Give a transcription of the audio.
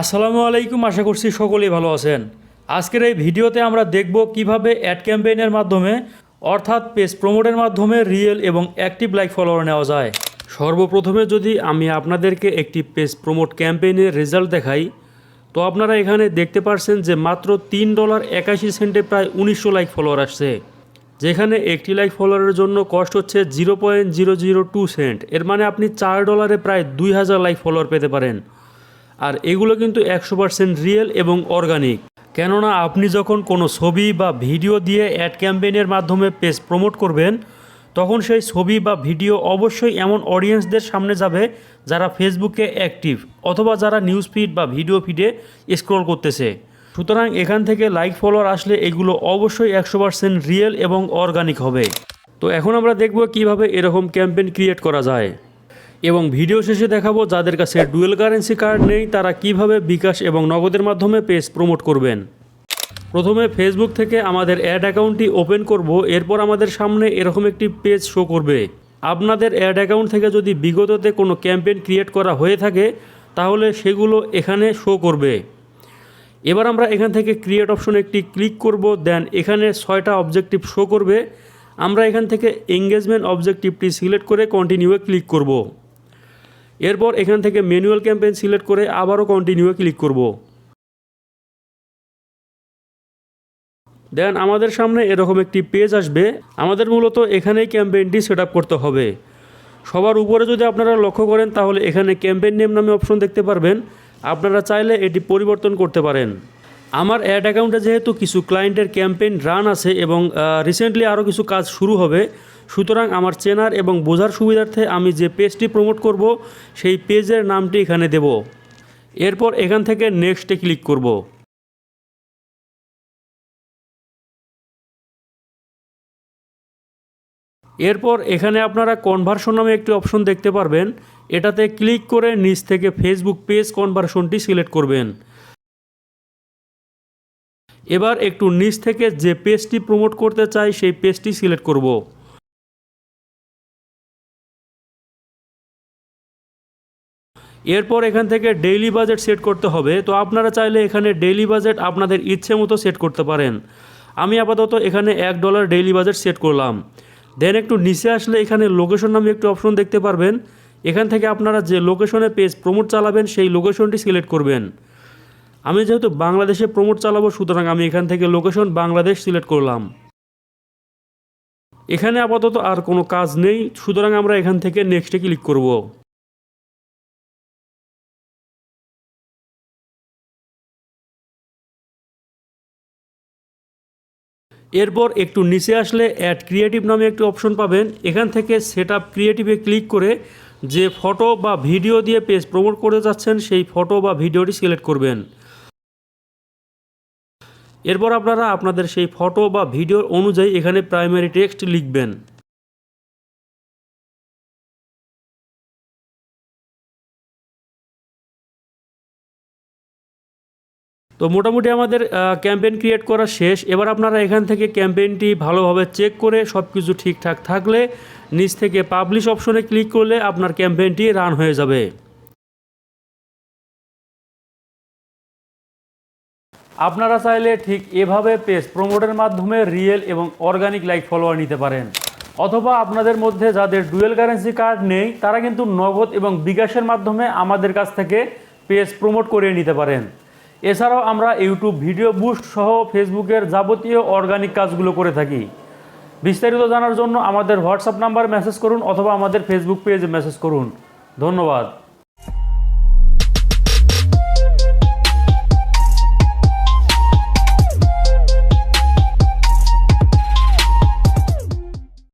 আসসালামু আলাইকুম, আশা করছি সকলেই ভালো আছেন। আজকের এই ভিডিওতে আমরা দেখব কীভাবে অ্যাড ক্যাম্পেইনের মাধ্যমে, অর্থাৎ পেজ প্রমোটের মাধ্যমে রিয়েল এবং অ্যাক্টিভ লাইক ফলোয়ার নেওয়া যায়। সর্বপ্রথমে যদি আমি আপনাদেরকে একটি পেজ প্রমোট ক্যাম্পেইনের রেজাল্ট দেখাই, তো আপনারা এখানে দেখতে পারছেন যে মাত্র তিন ডলার একাশি সেন্টে প্রায় উনিশশো লাইক ফলোয়ার আসছে। যেখানে একটি লাইক ফলোয়ারের জন্য কস্ট হচ্ছে zero point zero zero two cent এর মানে আপনি চার ডলারে প্রায় দুই হাজার লাইক ফলোয়ার পেতে পারেন। আর এগুলো কিন্তু একশো পার্সেন্ট রিয়েল এবং অর্গানিক কেননা আপনি যখন কোনো ছবি বা ভিডিও দিয়ে অ্যাড ক্যাম্পেইনের মাধ্যমে পেজ প্রমোট করবেন, তখন সেই ছবি বা ভিডিও অবশ্যই এমন অডিয়েন্সদের সামনে যাবে যারা ফেসবুকে অ্যাক্টিভ অথবা যারা নিউজ ফিড বা ভিডিও ফিডে স্ক্রল করতেছে। সুতরাং এখান থেকে লাইক ফলোয়ার আসলে এগুলো অবশ্যই একশো পার্সেন্ট রিয়েল এবং অর্গানিক হবে। তো এখন আমরা দেখব কীভাবে এরকম ক্যাম্পেইন ক্রিয়েট করা যায়। এবং ভিডিও শেষে দেখাবো যাদের কাছে ডুয়েল কারেন্সি কার্ড নেই, তারা কীভাবে বিকাশ এবং নগদের মাধ্যমে পেজ প্রমোট করবেন। প্রথমে ফেসবুক থেকে আমাদের অ্যাড অ্যাকাউন্টটি ওপেন করব, এরপর আমাদের সামনে এরকম একটি পেজ শো করবে। আপনাদের অ্যাড অ্যাকাউন্ট থেকে যদি বিগততে কোনো ক্যাম্পেইন ক্রিয়েট করা হয়ে থাকে, তাহলে সেগুলো এখানে শো করবে। এবার আমরা এখান থেকে ক্রিয়েট অপশনে একটি ক্লিক করব, দেন এখানে ছয়টা অবজেক্টিভ শো করবে। আমরা এখান থেকে এঙ্গেজমেন্ট অবজেক্টিভটি সিলেক্ট করে কন্টিনিউয়ে ক্লিক করব। এরপর এখান থেকে ম্যানুয়াল ক্যাম্পেইন সিলেক্ট করে আবারও কন্টিনিউয়ে ক্লিক করব। দেন আমাদের সামনে এরকম একটি পেজ আসবে। আমাদের মূলত এখানেই ক্যাম্পেইনটি সেট করতে হবে। সবার উপরে যদি আপনারা লক্ষ্য করেন, তাহলে এখানে ক্যাম্পেইন নেম নামে অপশন দেখতে পারবেন। আপনারা চাইলে এটি পরিবর্তন করতে পারেন। আমার অ্যাড অ্যাকাউন্টে যেহেতু কিছু ক্লায়েন্টের ক্যাম্পেইন রান আছে এবং রিসেন্টলি আরও কিছু কাজ শুরু হবে সুতরাং আমার চেনার এবং বোঝার সুবিধার্থে আমি যে পেজটি প্রমোট করব, সেই পেজের নামটি এখানে দেব। এরপর এখান থেকে নেক্সটে ক্লিক করব। এরপর এখানে আপনারা কনভার্সন নামে একটি অপশন দেখতে পারবেন। এটাতে ক্লিক করে নিচ থেকে ফেসবুক পেজ কনভার্সনটি সিলেক্ট করবেন। এবার একটু নিচ থেকে যে পেজটি প্রমোট করতে চাই, সেই পেজটি সিলেক্ট করব। এরপর এখান থেকে ডেইলি বাজেট সেট করতে হবে। তো আপনারা চাইলে এখানে ডেইলি বাজেট আপনাদের ইচ্ছে মতো সেট করতে পারেন। আমি আপাতত এখানে এক ডলার ডেইলি বাজেট সেট করলাম। দেন একটু নিচে আসলে এখানে লোকেশন নামে একটু অপশন দেখতে পারবেন। এখান থেকে আপনারা যে লোকেশনে পেজ প্রমোট চালাবেন, সেই লোকেশনটি সিলেক্ট করবেন। আমি যেহেতু বাংলাদেশে প্রমোট চালাবো, সুতরাং আমি এখান থেকে লোকেশন বাংলাদেশ সিলেক্ট করলাম। এখানে আপাতত আর কোনো কাজ নেই। সুতরাং আমরা এখান থেকে নেক্সটে ক্লিক করব। এরপর একটু নিচে আসলে অ্যাড ক্রিয়েটিভ নামে একটি অপশন পাবেন। এখান থেকে সেট আপ ক্রিয়েটিভে ক্লিক করে যে ফটো বা ভিডিও দিয়ে পেজ প্রমোট করে যাচ্ছেন, সেই ফটো বা ভিডিওটি সিলেক্ট করবেন। এরপর আপনারা আপনাদের সেই ফটো বা ভিডিওর অনুযায়ী এখানে প্রাইমারি টেক্সট লিখবেন। তো মোটামুটি আমাদের ক্যাম্পেইন ক্রিয়েট করা শেষ। এবার আপনারা এখান থেকে ক্যাম্পেইনটি ভালোভাবে চেক করে সব কিছু ঠিকঠাক থাকলে নিচ থেকে পাবলিশ অপশনে ক্লিক করলে আপনার ক্যাম্পেইনটি রান হয়ে যাবে। আপনারা চাইলে ঠিক এভাবে পেজ প্রমোটের মাধ্যমে রিয়েল এবং অর্গানিক লাইক ফলোয়ার নিতে পারেন। অথবা আপনাদের মধ্যে যাদের ডুয়েল কারেন্সি কার্ড নেই, তারা কিন্তু নগদ এবং বিকাশের মাধ্যমে আমাদের কাছ থেকে পেজ প্রমোট করে নিতে পারেন। এছাড়াও আমরা ইউটিউব ভিডিও বুস্ট সহ ফেসবুকের যাবতীয় অর্গানিক কাজগুলো করে থাকি। বিস্তারিত জানার জন্য আমাদের হোয়াটসঅ্যাপ নাম্বার মেসেজ করুন অথবা আমাদের ফেসবুক পেজে মেসেজ করুন। ধন্যবাদ।